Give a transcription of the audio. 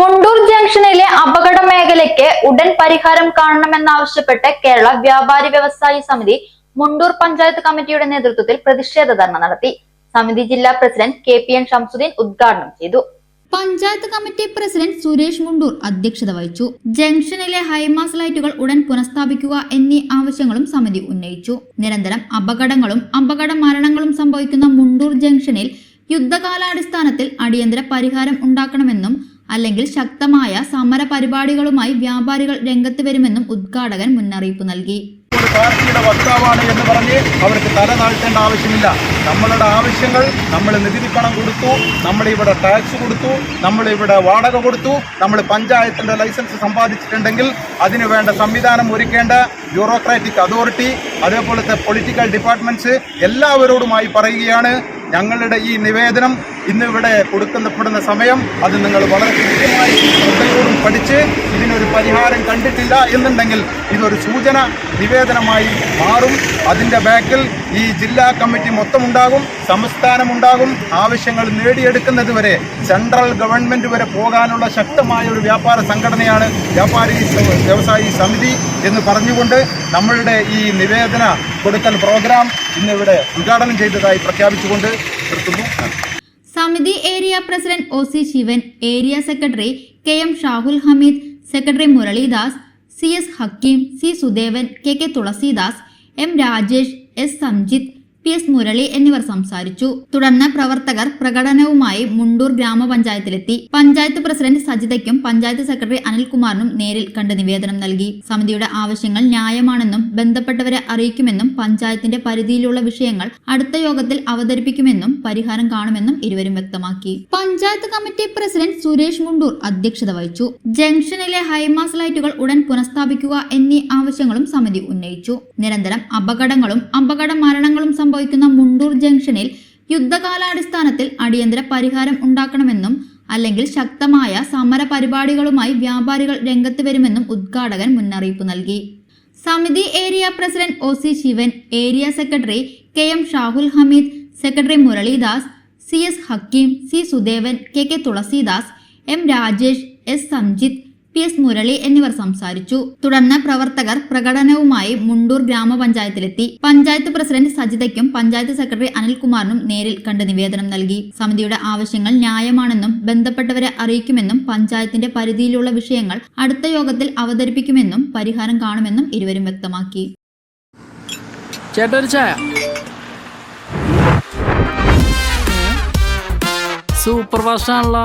മുണ്ടൂർ ജംഗ്ഷനിലെ അപകട മേഖലയ്ക്ക് ഉടൻ പരിഹാരം കാണണമെന്നാവശ്യപ്പെട്ട് കേരള വ്യാപാരി വ്യവസായി സമിതി മുണ്ടൂർ പഞ്ചായത്ത് കമ്മിറ്റിയുടെ നേതൃത്വത്തിൽ പ്രതിഷേധ ധർണ നടത്തി. സമിതി ജില്ലാ president K P N Shamsuddin ഉദ്ഘാടനം ചെയ്തു. പഞ്ചായത്ത് കമ്മിറ്റി പ്രസിഡന്റ് സുരേഷ് മുണ്ടൂർ അധ്യക്ഷത വഹിച്ചു. ജംഗ്ഷനിലെ ഹൈമാസ് ലൈറ്റുകൾ ഉടൻ പുനഃസ്ഥാപിക്കുക എന്നീ ആവശ്യങ്ങളും സമിതി ഉന്നയിച്ചു. നിരന്തരം അപകടങ്ങളും അപകട മരണങ്ങളും സംഭവിക്കുന്ന മുണ്ടൂർ ജംഗ്ഷനിൽ യുദ്ധകാലാടിസ്ഥാനത്തിൽ അടിയന്തര പരിഹാരം ഉണ്ടാക്കണമെന്നും അല്ലെങ്കിൽ ശക്തമായ സമര പരിപാടികളുമായി വ്യാപാരികൾ രംഗത്ത് വരുമെന്നും ഉദ്ഘാടകൻ മുന്നറിയിപ്പ് നൽകി. പാർട്ടിയുടെ വക്താവാണ് എന്ന് പറഞ്ഞ് അവർക്ക് തല താഴ്ത്തേണ്ട ആവശ്യമില്ല. നമ്മളുടെ ആവശ്യങ്ങൾ നമ്മൾ നികുതി പണം കൊടുത്തു നമ്മളിവിടെ ടാക്സ് കൊടുത്തു നമ്മളിവിടെ വാടക കൊടുത്തു നമ്മൾ പഞ്ചായത്തിന്റെ ലൈസൻസ് സമ്പാദിച്ചിട്ടുണ്ടെങ്കിൽ അതിന് വേണ്ട സംവിധാനം ഒരുക്കേണ്ട ബ്യൂറോക്രാറ്റിക് അതോറിറ്റി അതേപോലത്തെ പൊളിറ്റിക്കൽ ഡിപ്പാർട്ട്മെന്റ്സ് എല്ലാവരോടുമായി പറയുകയാണ് ഞങ്ങളുടെ ഈ നിവേദനം ഇന്ന് കൊടുക്കുന്നപ്പെടുന്ന സമയം അത് നിങ്ങൾ വളരെ കൃത്യമായി ശ്രദ്ധയോടും പഠിച്ച് ഇതിനൊരു പരിഹാരം കണ്ടിട്ടില്ല എന്നുണ്ടെങ്കിൽ ഇതൊരു സൂചന നിവേദനമായി മാറും. അതിന്റെ ബാക്കിൽ ഈ ജില്ലാ കമ്മിറ്റി മൊത്തമുണ്ടാകും സംസ്ഥാനമുണ്ടാകും. ആവശ്യങ്ങൾ നേടിയെടുക്കുന്നത് വരെ സെൻട്രൽ ഗവൺമെന്റ് വരെ പോകാനുള്ള ശക്തമായ ഒരു വ്യാപാര സംഘടനയാണ് വ്യാപാരി വ്യവസായി സമിതി എന്ന് പറഞ്ഞുകൊണ്ട് നമ്മളുടെ ഈ നിവേദന കൊടുക്കൽ പ്രോഗ്രാം ഇന്നിവിടെ ഉദ്ഘാടനം ചെയ്തതായി പ്രഖ്യാപിച്ചുകൊണ്ട് നിർത്തുന്നു. സമിതി area president O C Sivan area secretary K M Shahul Hameed secretary Muralidas C S Hakeem C Sudevan K K Thulasidas M Rajesh S Samjith P S Murali എന്നിവർ സംസാരിച്ചു. തുടർന്ന് പ്രവർത്തകർ പ്രകടനവുമായി മുണ്ടൂർ ഗ്രാമപഞ്ചായത്തിലെത്തി. പഞ്ചായത്ത് പ്രസിഡന്റ് സജിതയ്ക്കും പഞ്ചായത്ത് സെക്രട്ടറി അനിൽകുമാറിനും നേരിൽ കണ്ട് നിവേദനം നൽകി. സമിതിയുടെ ആവശ്യങ്ങൾ ന്യായമാണെന്നും ബന്ധപ്പെട്ടവരെ അറിയിക്കുമെന്നും പഞ്ചായത്തിന്റെ പരിധിയിലുള്ള വിഷയങ്ങൾ അടുത്ത യോഗത്തിൽ അവതരിപ്പിക്കുമെന്നും പരിഹാരം കാണുമെന്നും ഇരുവരും വ്യക്തമാക്കി. പഞ്ചായത്ത് കമ്മിറ്റി പ്രസിഡന്റ് സുരേഷ് മുണ്ടൂർ അധ്യക്ഷത വഹിച്ചു. ജംഗ്ഷനിലെ ഹൈമാസ് ലൈറ്റുകൾ ഉടൻ പുനഃസ്ഥാപിക്കുക എന്നീ ആവശ്യങ്ങളും സമിതി ഉന്നയിച്ചു. നിരന്തരം അപകടങ്ങളും അപകട മരണങ്ങളും സംഭവിക്കുന്ന മുണ്ടൂർ ജംഗ്ഷനിൽ യുദ്ധകാലാടിസ്ഥാനത്തിൽ അടിയന്തര പരിഹാരം ഉണ്ടാക്കണമെന്നും അല്ലെങ്കിൽ ശക്തമായ സമര പരിപാടികളുമായി വ്യാപാരികൾ രംഗത്ത് വരുമെന്നും ഉദ്ഘാടകൻ മുന്നറിയിപ്പ് നൽകി. സമിതി area president O C Sivan area secretary K M Shahul Hameed secretary Muralidas C S Hakeem C Sudevan K K Thulasidas M Rajesh S Samjith P S Murali എന്നിവർ സംസാരിച്ചു. തുടർന്ന് പ്രവർത്തകർ പ്രകടനവുമായി മുണ്ടൂർ ഗ്രാമപഞ്ചായത്തിലെത്തി. പഞ്ചായത്ത് പ്രസിഡന്റ് സജിതയ്ക്കും പഞ്ചായത്ത് സെക്രട്ടറി അനിൽകുമാറിനും നേരിൽ കണ്ട് നിവേദനം നൽകി. സമിതിയുടെ ആവശ്യങ്ങൾ ന്യായമാണെന്നും ബന്ധപ്പെട്ടവരെ അറിയിക്കുമെന്നും പഞ്ചായത്തിന്റെ പരിധിയിലുള്ള വിഷയങ്ങൾ അടുത്ത യോഗത്തിൽ അവതരിപ്പിക്കുമെന്നും പരിഹാരം കാണുമെന്നും ഇരുവരും വ്യക്തമാക്കി. സൂപ്പർ ഫാസ്റ്റ് ആണല്ലോ